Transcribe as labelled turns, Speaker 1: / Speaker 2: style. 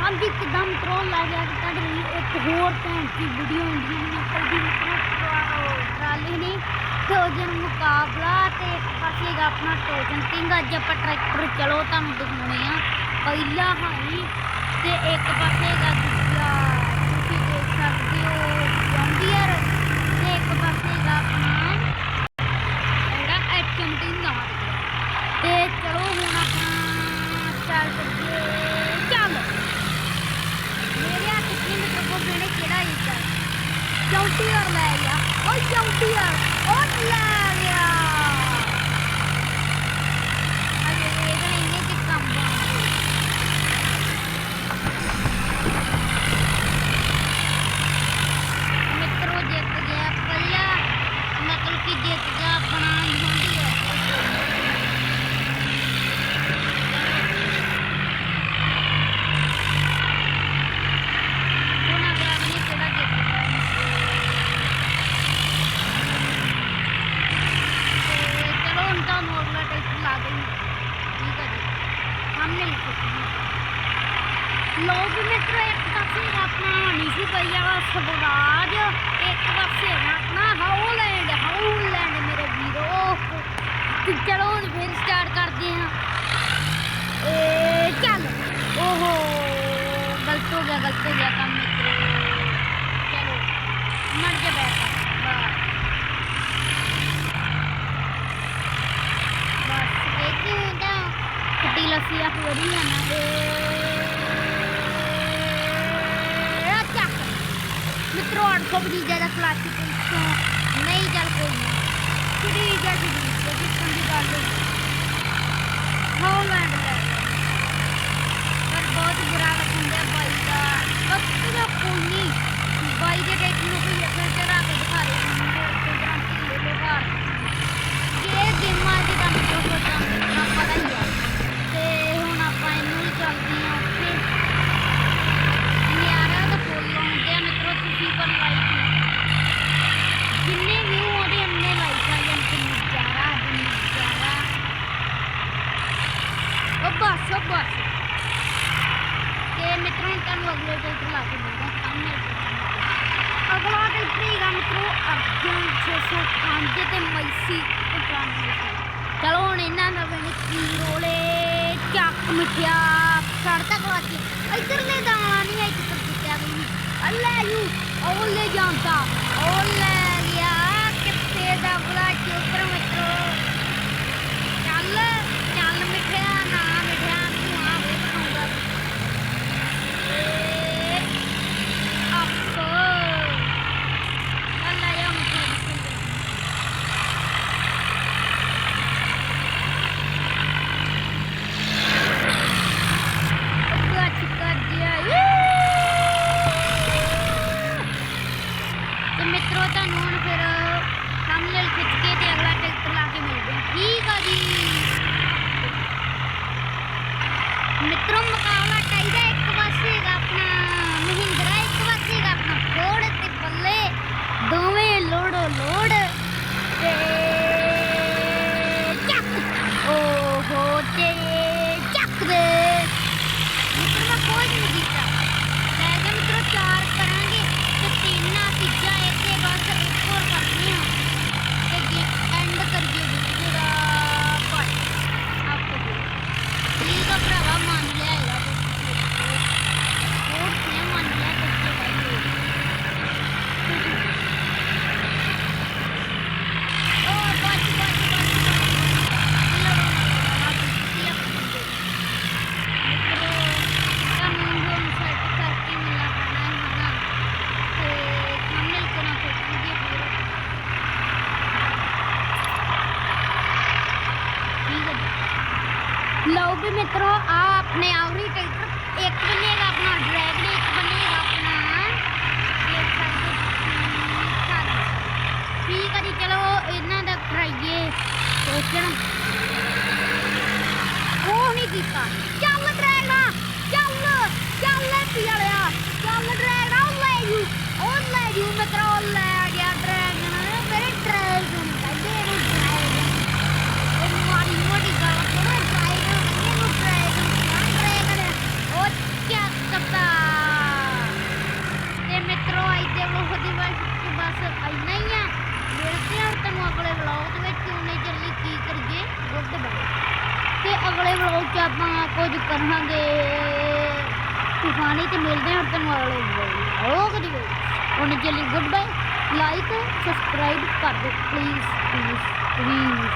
Speaker 1: ਹਾਂਜੀ ਕਿਦਾਂ ਮਿੱਤਰੋ ਲੈ ਗਿਆ ਕਿ ਤੁਹਾਡੇ ਲਈ ਇੱਕ ਹੋਰ ਭੈਣ ਦੀ ਵੀਡੀਓ ਹੁੰਦੀ ਹੈ ਨਿਕਲਦੀ ਮਿੱਤਰੋ ਟਰਾਲੀ ਨੇ ਟੋਜਨ ਮੁਕਾਬਲਾ ਤੇ ਇੱਕ ਪਾਸੇ ਹੈਗਾ ਆਪਣਾ ਟੋਜਨ ਕਿੰਗ ਅੱਜ ਆਪਾਂ ਟਰੈਕਟਰ ਚਲੋ ਤੁਹਾਨੂੰ ਦਿਖਾਉਣੇ ਆ। ਪਹਿਲਾ ਹਾਈ ਤੇ ਇੱਕ ਪਾਸੇ ਹੈਗਾ ਦੂਜਾ, ਤੁਸੀਂ ਦੇਖ ਸਕਦੇ ਹੋ। Jump here, Leia. Oh, jump here. Oh, Leia. ਲੋਕ ਮਿੱਤਰ, ਇੱਕ ਪਾਸੇ ਹੈਗਾ ਆਪਣਾ ਨੀਸ਼ੂ ਪਈਆ ਵਾ ਸਵਰਾਜ, ਇੱਕ ਪਾਸੇ ਆਪਣਾ ਹਾਊਲੈਂਡ ਹਾਊਲੈਂਡ ਮੇਰੇ ਵੀਰੋ। ਤੇ ਚਲੋ ਹੁਣ ਫਿਰ ਸਟਾਰਟ ਕਰਦੇ ਹਾਂ। ਏ, ਚੱਲ। ਓਹੋ, ਗਲਤ ਹੋ ਗਿਆ, ਗਲਤ ਹੋ ਗਿਆ ਕੰਮ ਮਿੱਤਰੋ। ਚਲੋ, ਮਰ ਜਾ ਬੈਠਾ। ਬਸ। ਇਹ ਕੀ ਹੁੰਦਾ? ਖੱਟੀ ਲੱਸੀ ਆ ਹੋ ਰਹੀ ਨਾ। ਮਿੱਤਰੋ 800 ਦੀ ਜ਼ਿਆਦਾ ਕਲਾਸਿਕ ਤੋਂ ਨਹੀਂ, ਚੱਲ ਕੋਈ ਨਹੀਂ ਕਿਹੜੀ ਜਗ੍ਹਾ ਦੀ ਜਿੱਥੋਂ ਦੀ ਗੱਲ ਹੌਲੈਂਡ ਲੈ ਲਿਆ। ਪਰ ਬਹੁਤ ਬੁਰਾ ਲੱਗਦਾ ਬਾਈ ਦਾ ਬਸ ਕਿਹਦਾ ਕੋਈ ਨਹੀਂ ਬਾਈ ਦੇ ਟੈਕ ਨੂੰ ਕੋਈ ਅੱਗੇ ਚੜਾ ਕੇ ਦਿਖਾ ਰਹੇ ਨੇ ਤੇ ਗਰੰਟੀ ਲੈ ਲੋ ਘਰ ਇਹ ਗੇਮਾਂ ਦੇ ਤਾਂ ਮਿੱਤਰੋ ਕੋ ਤਾਂ ਪਤਾ ਹੀ ਆ ਤੇ ਹੁਣ ਆਪਾਂ ਇਹਨੂੰ ਵੀ ਚੱਲਦੇ ਆ ਉੱਥੇ ਨਿਆਰਾ ਦਾ ਫੁੱਲ ਲਾਉਂਦੇ ਆ ਮਿੱਤਰੋ ਤੁਸੀਂ ਪਰ ਲਾਈਕ ਜਿੰਨੇ ਵਿਊ ਉਹਦੇ ਅੰਨੇ ਲਾਈਕ ਆ ਜਾਂਦੇ ਨਜ਼ਾਰਾ ਹੈ ਨਜ਼ਾਰਾ ਉਹ ਬਸ ਉਹ ਬਸ ਤੇ ਮਿੱਤਰੋ ਹੁਣ ਤੁਹਾਨੂੰ ਅਗਲੇ ਟਰੈਕਟਰ ਲਾ ਕੇ ਮਿਲਦਾ ਸਾਹਮਣੇ ਟਰੈਕਟਰ। ਅਗਲਾ ਟਰੈਕਟਰ ਹੈਗਾ ਮਿੱਤਰੋ ਅਰਜਨ 605 ਤੇ ਮੈਸੀ 95 ਚਲੋ ਹੁਣ ਇਹਨਾਂ ਦਾ ਬਣੇ ਕੀ ਰੋਲੇ, ਚੱਕ ਮਿੱਠਿਆ ਛੜਤਾ ਕਲਾਚੀ ਇੱਧਰ ਨੇ ਦਾਣਾ ਨਹੀਂ ਇੱਕ ਪਰ ਕਿੱਟਿਆ ਵੀ ਅੱਲਾ ਯੂ ਉਹ ਲੈ ਜਾਂਦਾ, ਉਹ ਲੈ ਗਿਆ ਕਿੱਥੇ ਦਾ ਬਲਾ ਚੋਕਰ ਮਿੱਤਰੋ ਚੱਲ ਚੱਲ ਮਿੱਠਿਆ ਨਾ ਮਿੱਠਿਆ ਤੂੰ ਆ ਵੇ ਖਾਉਂਦਾ ਏ ਆਪੋ ਅੱਲਾ ਯਾ ਮਿੱਠਿਆ ਗੱਚ ਕਰ ਦਿਆ ਤੇ ਮਿੱਤਰੋ ਤੁਹਾਨੂੰ ਹੁਣ ਫਿਰ ਸਾਹਮਣੇ ਖਿੱਚ ਕੇ ਤੇ ਅਗਲਾ ਟਰੈਕਟਰ ਲਾ ਕੇ ਮਿਲਦੇ ਹਾਂ ਠੀਕ ਆ ਜੀ ਮਿੱਤਰੋ ਮੁਕਾਬਲਾ ਚਾਹੀਦਾ ਇੱਕ ਪਾਸੇ ਹੈਗਾ ਆਪਣਾ ਮਹਿੰਦਰਾ ਇੱਕ ਪਾਸੇ ਹੈਗਾ ਆਪਣਾ ਫੋਰਡ ਤੇ ਬੱਲੇ ਦੋਵੇਂ ਲੋੜੋ ਲੋੜ ਤੇ ਚੱਕ। ਓਹੋ ਤੇ ਚੱਕ ਦੇ। ਮਿੱਤਰ, ਮੈਂ ਕੋਈ ਨਹੀਂ ਕੀਤਾ ਲੈ ਜਾ ਮਿੱਤਰੋ, ਚਾਰ ਕਰਾਂਗੇ ਤੇ ਤਿੰਨ ਆ ਤੀਜਾ ਇੱਕ ਤੇ ਬਸ ਇੱਕ ਹੋਰ ਕਰਨੀ ਆ ਤੇ ਐਂਡ ਕਰੀਏ ਵੀਡੀਓ ਦਾ ਬਸ ਆਪਕੋ ਠੀਕ ਆ ਭਰਾਵਾ ਮੰਨ ਲਿਆ ਹੈਗਾ ਹੋਰ ਸੇ ਮੰਨ ਲਿਆ ਤੇ ਭਾਈ ਓ ਬਸ ਬਸ ਬਸ ਲੜੋ ਨਾ ਕੀ ਆਪਣੀ ਮਿੱਤਰੋ ਤੁਹਾਨੂੰ ਹੁਣ ਸੈੱਟ ਕਰਕੇ ਮਿਲਣਾ ਪੈਣਾ ਹੈ ਹਨਾ ਤੇ ਥੰਬਨੇਲ ਕੋਨਾ ਖਿੱਚ ਲਈਏ ਫਿਰ ਠੀਕ ਹੈ ਜੀ। ਲਓ ਵੀ ਮਿੱਤਰੋ, ਆ ਆਪਣੇ ਆਵਰੀ ਟਰੈਕਟਰ। ਇੱਕ ਬਣੇਗਾ ਆਪਣਾ ਡਰੈਗਨ ਇੱਕ ਬਣੇਗਾ ਆਪਣਾ। ਠੀਕ ਹੈ ਜੀ। ਚਲੋ, ਇਹਨਾਂ ਦਾ ਕਰਾਈਏ। ਸੋਚਣ। ਉਹ ਨਹੀਂ ਕੀਤਾ। ਤੇ ਬਾਏ ਤੇ ਅਗਲੇ ਵਲੌਗ 'ਚ ਆਪਾਂ ਕੁਝ ਕਰਾਂਗੇ, ਤੂਫਾਨੀ ਤੇ ਮਿਲਦੇ ਹਾਂ ਤੁਹਾਨੂੰ ਅਗਲੇ ਵਲੌਗ ਓਕੇ ਜੀ ਹੁਣ ਚਲੀ ਗੁੱਡ ਬਾਏ ਲਾਈਕ ਸਬਸਕ੍ਰਾਈਬ ਕਰ ਦਿਓ। Please please please